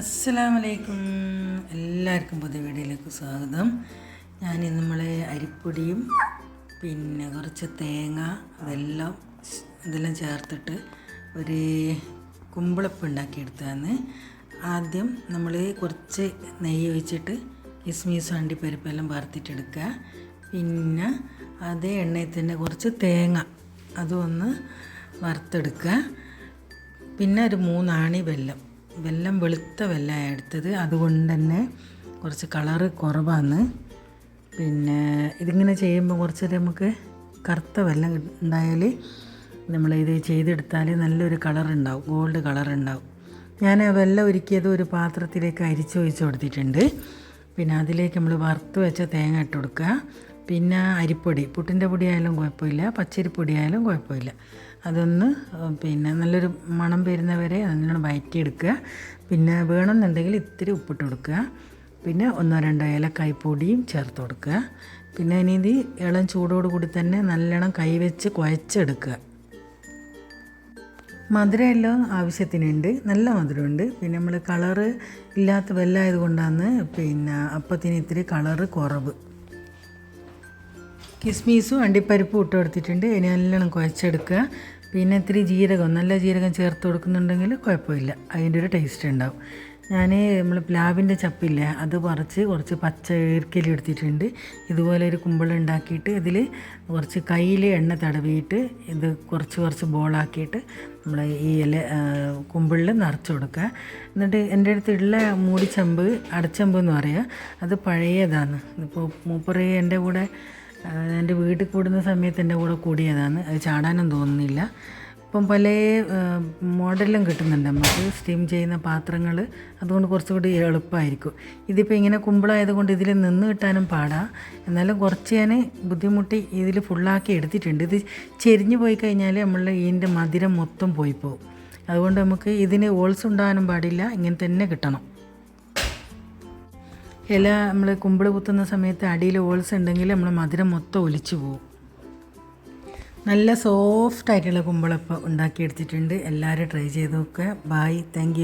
അസ്സലാമലൈക്കും. എല്ലാവർക്കും പുതിയ വീഡിയോയിലേക്ക് സ്വാഗതം. ഞാൻ നമ്മളെ അരിപ്പൊടിയും പിന്നെ കുറച്ച് തേങ്ങ അതെല്ലാം ഇതെല്ലാം ചേർത്തിട്ട് ഒരു കുമ്പിളപ്പ് ഉണ്ടാക്കിയെടുത്താണ് ആദ്യം നമ്മൾ കുറച്ച് നെയ്യ് ഒഴിച്ചിട്ട് കിസ്മീസ് അണ്ടിപ്പരിപ്പെല്ലാം വറുത്തിട്ടെടുക്കുക. പിന്നെ അതേ എണ്ണയിൽ തന്നെ കുറച്ച് തേങ്ങ അതും ഒന്ന് വറുത്തെടുക്കുക. പിന്നെ ഒരു മൂന്നാണി വെല്ലം. വെല്ലം വെളുത്ത വെല്ലമാണ് എടുത്തത്. അതുകൊണ്ട് തന്നെ കുറച്ച് കളറ് കുറവാണ് പിന്നെ ഇതിങ്ങനെ ചെയ്യുമ്പോൾ കുറച്ച് നമുക്ക് കറുത്ത വെല്ലം ഉണ്ടായാൽ നമ്മളിത് ചെയ്തെടുത്താൽ നല്ലൊരു കളർ ഉണ്ടാവും. ഗോൾഡ് കളർ ഉണ്ടാവും. ഞാൻ വെല്ലം ഒരുക്കിയത് ഒരു പാത്രത്തിലേക്ക് അരിച്ച് വെച്ച് കൊടുത്തിട്ടുണ്ട്. പിന്നെ അതിലേക്ക് നമ്മൾ വറുത്ത് വെച്ച തേങ്ങ ഇട്ട് കൊടുക്കുക. പിന്നെ അരിപ്പൊടി. പുട്ടിന്റെ പൊടിയായാലും കുഴപ്പമില്ല. പച്ചരിപ്പൊടിയായാലും കുഴപ്പമില്ല. അതൊന്ന് പിന്നെ നല്ലൊരു മണം വരുന്നവരെ നല്ലോണം വയറ്റിയെടുക്കുക. പിന്നെ വേണമെന്നുണ്ടെങ്കിൽ ഇത്തിരി ഉപ്പിട്ട് കൊടുക്കുക. പിന്നെ ഒന്നോ രണ്ടോ ഏലക്കായ്പൊടിയും ചേർത്ത് കൊടുക്കുക. പിന്നെ ഇനി ഇത് ഇളം ചൂടോട് കൂടി തന്നെ നല്ലോണം കൈവച്ച് കുഴച്ചെടുക്കുക. മധുരമെല്ലാം ആവശ്യത്തിനുണ്ട്. നല്ല മധുരമുണ്ട്. പിന്നെ നമ്മൾ കളറ് ഇല്ലാത്ത വെല്ലായത് കൊണ്ടാണ് പിന്നെ അപ്പത്തിന് ഇത്തിരി കളറ് കുറവ്. കിസ്മീസും അണ്ടിപ്പരിപ്പും ഇട്ട് കൊടുത്തിട്ടുണ്ട്. ഇനി നല്ലോണം കുഴച്ചെടുക്കുക. പിന്നെ ഇത്തിരി ജീരകം നല്ല ജീരകം ചേർത്ത് കൊടുക്കുന്നുണ്ടെങ്കിൽ കുഴപ്പമില്ല. അതിന്റെ ഒരു ടേസ്റ്റ് ഉണ്ടാവും. ഞാൻ നമ്മൾ പ്ലാവിന്റെ ചപ്പില്ലേ അത് പറിച്ച് കുറച്ച് പച്ച ഈർക്കലി എടുത്തിട്ടുണ്ട്. ഇതുപോലെ ഒരു കുമ്പിൾ ഉണ്ടാക്കിയിട്ട് ഇതിൽ കുറച്ച് കയ്യിൽ എണ്ണ തടവിയിട്ട് ഇത് കുറച്ച് കുറച്ച് ബോളാക്കിയിട്ട് നമ്മൾ ഈ ഇല കുമ്പിളിൽ നിറച്ച് കൊടുക്കുക. എന്നിട്ട് എന്റെ അടുത്തുള്ള മൂടിച്ചമ്പ് അടച്ചമ്പ് എന്ന് പറയുക അത് പഴയതാണ്. ഇപ്പോൾ മൂപ്പറേ എന്റെ കൂടെ എന്റെ വീട്ടിൽ കൂടുന്ന സമയത്ത് എന്റെ കൂടെ കൂടിയതാണ്. അത് ചാടാനും തോന്നുന്നില്ല. ഇപ്പം പല മോഡലും കിട്ടുന്നുണ്ട്. നമുക്ക് സ്റ്റീം ചെയ്യുന്ന പാത്രങ്ങൾ അതുകൊണ്ട് കുറച്ചുകൂടി എളുപ്പമായിരിക്കും. ഇതിപ്പോൾ ഇങ്ങനെ കുമ്പിളായതുകൊണ്ട് ഇതിൽ നിന്ന് കിട്ടാനും പാടാം. എന്നാലും കുറച്ച് ഞാൻ ബുദ്ധിമുട്ടി ഇതിൽ ഫുള്ളാക്കി എടുത്തിട്ടുണ്ട്. ഇത് ചെരിഞ്ഞു പോയി കഴിഞ്ഞാൽ നമ്മളുടെ ഇതിന്റെ മധുരം മൊത്തം പോയി പോകും. അതുകൊണ്ട് നമുക്ക് ഇതിന് ഓൾസ് ഉണ്ടാകാനും പാടില്ല. ഇങ്ങനെ തന്നെ കിട്ടണം. ഇല നമ്മൾ കുമ്പിൾ കുത്തുന്ന സമയത്ത് അടിയിൽ ഓൾസ് ഉണ്ടെങ്കിൽ നമ്മൾ മധുരം മൊത്തം ഒലിച്ചു പോകും നല്ല സോഫ്റ്റ് ആയിട്ടുള്ള കുമ്പിളപ്പം ഉണ്ടാക്കിയെടുത്തിട്ടുണ്ട്. എല്ലാവരും ട്രൈ ചെയ്ത് നോക്കുക ബായ് താങ്ക്